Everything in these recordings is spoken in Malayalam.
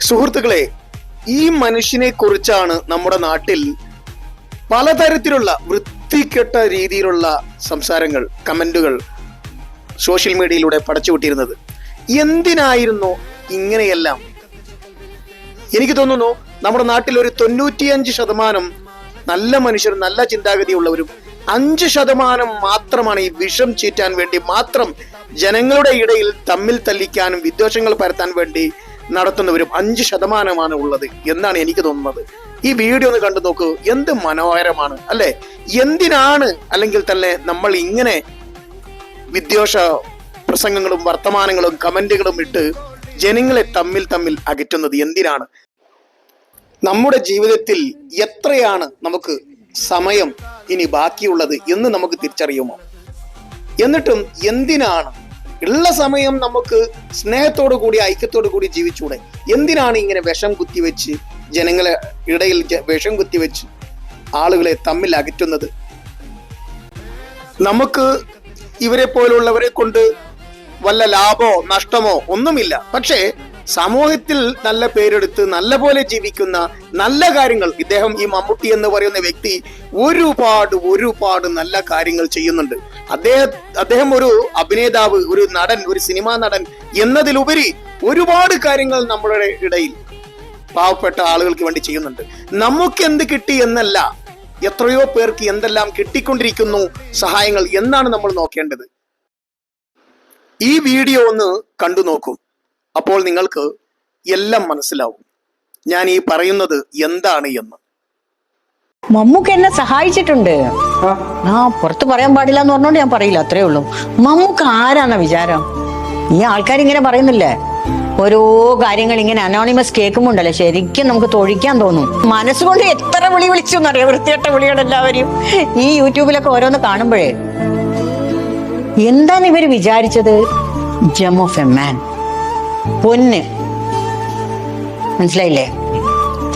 സുഹൃത്തുക്കളെ ഈ മനുഷ്യനെ കുറിച്ചാണ് നമ്മുടെ നാട്ടിൽ പലതരത്തിലുള്ള വൃത്തികെട്ട രീതിയിലുള്ള സംസാരങ്ങൾ കമന്റുകൾ സോഷ്യൽ മീഡിയയിലൂടെ പടച്ചുവിട്ടിരുന്നത്. എന്തിനായിരുന്നു ഇങ്ങനെയെല്ലാം? എനിക്ക് തോന്നുന്നു നമ്മുടെ നാട്ടിൽ ഒരു തൊണ്ണൂറ്റിയഞ്ച് ശതമാനം നല്ല മനുഷ്യരും നല്ല ചിന്താഗതിയുള്ളവരും അഞ്ച് ശതമാനം മാത്രമാണ് ഈ വിഷം ചീറ്റാൻ വേണ്ടി മാത്രം ജനങ്ങളുടെ ഇടയിൽ തമ്മിൽ തല്ലിക്കാനും വിദ്വേഷങ്ങൾ പരത്താൻ വേണ്ടി നടത്തുന്നവരും അഞ്ച് ശതമാനമാണ് ഉള്ളത് എന്നാണ് എനിക്ക് തോന്നുന്നത്. ഈ വീഡിയോ ഒന്ന് കണ്ടു നോക്കൂ. എന്ത് മനോഹരമാണ് അല്ലെ? എന്തിനാണ് അല്ലെങ്കിൽ തന്നെ നമ്മൾ ഇങ്ങനെ വിദ്വേഷ പ്രസംഗങ്ങളും വർത്തമാനങ്ങളും കമന്റുകളും ഇട്ട് ജനങ്ങളെ തമ്മിൽ തമ്മിൽ അകറ്റുന്നത് എന്തിനാണ്? നമ്മുടെ ജീവിതത്തിൽ എത്രയാണ് നമുക്ക് സമയം ഇനി ബാക്കിയുള്ളത് എന്ന് നമുക്ക് തിരിച്ചറിയുമോ? എന്നിട്ടും എന്തിനാണ് ഉള്ള സമയം നമുക്ക് സ്നേഹത്തോടു കൂടി ഐക്യത്തോടു കൂടി ജീവിച്ചൂടെ? എന്തിനാണ് ഇങ്ങനെ വിഷം കുത്തിവെച്ച് ജനങ്ങളെ ഇടയിൽ വിഷം കുത്തിവെച്ച് ആളുകളെ തമ്മിൽ അകറ്റുന്നത്? നമുക്ക് ഇവരെ പോലുള്ളവരെ കൊണ്ട് വല്ല ലാഭമോ നഷ്ടമോ ഒന്നുമില്ല. പക്ഷേ സമൂഹത്തിൽ നല്ല പേരെടുത്ത് നല്ല പോലെ ജീവിക്കുന്ന നല്ല കാര്യങ്ങൾ. ഇദ്ദേഹം ഈ മമ്മൂട്ടി എന്ന് പറയുന്ന വ്യക്തി ഒരുപാട് ഒരുപാട് നല്ല കാര്യങ്ങൾ ചെയ്യുന്നുണ്ട്. അദ്ദേഹം അദ്ദേഹം ഒരു അഭിനേതാവ് ഒരു നടൻ ഒരു സിനിമാ നടൻ എന്നതിലുപരി ഒരുപാട് കാര്യങ്ങൾ നമ്മുടെ ഇടയിൽ പാവപ്പെട്ട ആളുകൾക്ക് വേണ്ടി ചെയ്യുന്നുണ്ട്. നമുക്ക് എന്ത് കിട്ടി എന്നല്ല എത്രയോ പേർക്ക് എന്തെല്ലാം കിട്ടിക്കൊണ്ടിരിക്കുന്നു സഹായങ്ങൾ എന്നാണ് നമ്മൾ നോക്കേണ്ടത്. ഈ വീഡിയോ ഒന്ന് കണ്ടു നോക്കൂ. അപ്പോൾ നിങ്ങൾക്ക് എല്ലാം മനസ്സിലാവും. ഞാൻ ഈ പറയുന്നത് എന്താണ് എന്ന്. മമ്മൂക്ക് എന്നെ സഹായിച്ചിട്ടുണ്ട്. ആ. പുറത്ത് പറയാൻ പാടില്ല എന്ന് പറഞ്ഞോണ്ട് ഞാൻ പറയില്ല അത്രേ ഉള്ളൂ. മമ്മൂക്ക് ആരാന്ന വിചാരം? ഈ ആൾക്കാർ ഇങ്ങനെ പറയുന്നില്ലേ? ഓരോ കാര്യങ്ങൾ ഇങ്ങനെ അനോണിമസ് കേൾക്കുമ്പോണ്ടല്ലേ? ശരിക്കും നമുക്ക് തൊഴിക്കാൻ തോന്നും. മനസ്സുകൊണ്ട് എത്ര വിളി വിളിച്ചു എന്നറിയാം? വിളികൾ എല്ലാവരും ഈ യൂട്യൂബിലൊക്കെ ഓരോന്ന് കാണുമ്പോഴേ. എന്താണ് ഇവർ വിചാരിച്ചത്? Gem of a man. പൊന്ന്. മനസ്സിലായില്ലേ?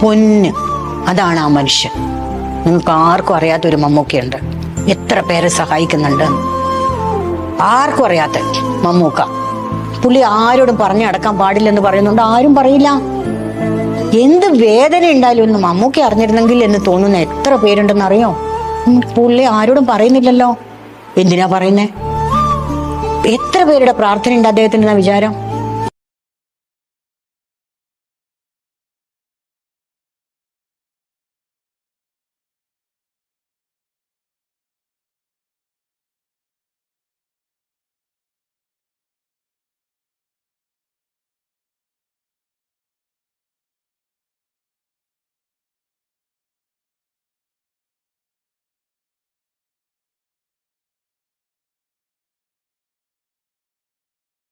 പൊന്ന്. അതാണ് ആ മനുഷ്യൻ. നിങ്ങൾക്ക് ആർക്കും അറിയാത്തൊരു മമ്മൂക്കയുണ്ട്. എത്ര പേരെ സഹായിക്കുന്നുണ്ട്. ആർക്കും അറിയാത്ത മമ്മൂക്ക. പുള്ളി ആരോടും പറഞ്ഞു അടക്കാൻ പാടില്ലെന്ന് പറയുന്നുണ്ട്. ആരും പറയില്ല. എന്ത് വേദന ഉണ്ടായാലും ഒന്ന് മമ്മൂക്ക അറിഞ്ഞിരുന്നെങ്കിൽ എന്ന് തോന്നുന്ന എത്ര പേരുണ്ടെന്ന് അറിയോ? പുള്ളി ആരോടും പറയുന്നില്ലല്ലോ. എന്തിനാ പറയുന്നേ? എത്ര പേരുടെ പ്രാർത്ഥന ഉണ്ട് അദ്ദേഹത്തിന് വിചാരം?